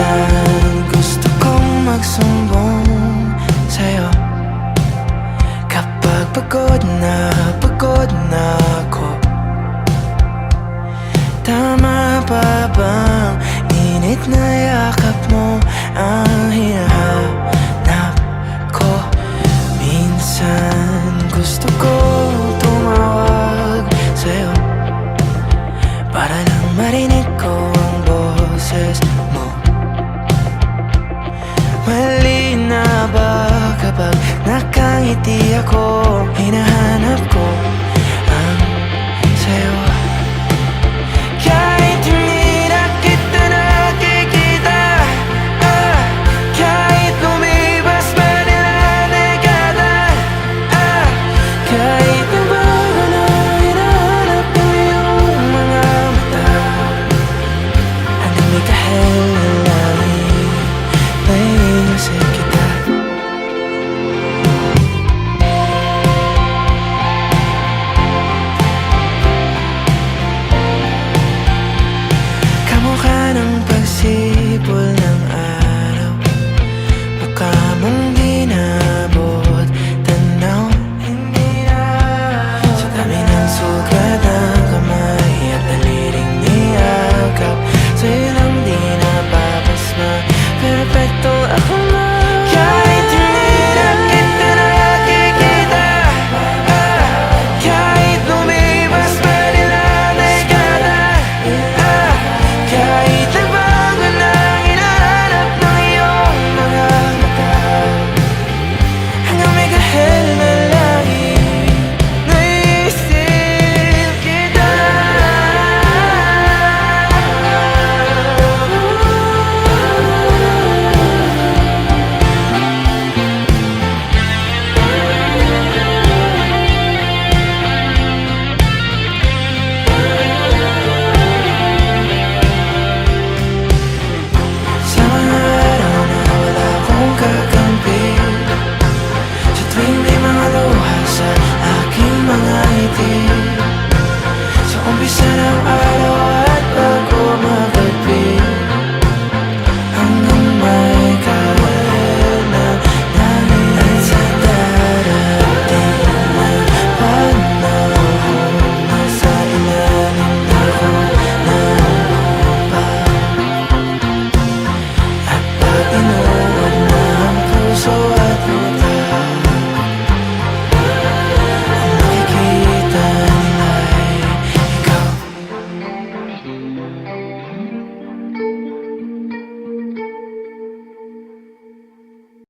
Minsan gusto kong magsumbong sa'yo? Kapag pagod na, pagod na ako. Tama pa bang init na yakap nakangiti ako Hinahanap ko.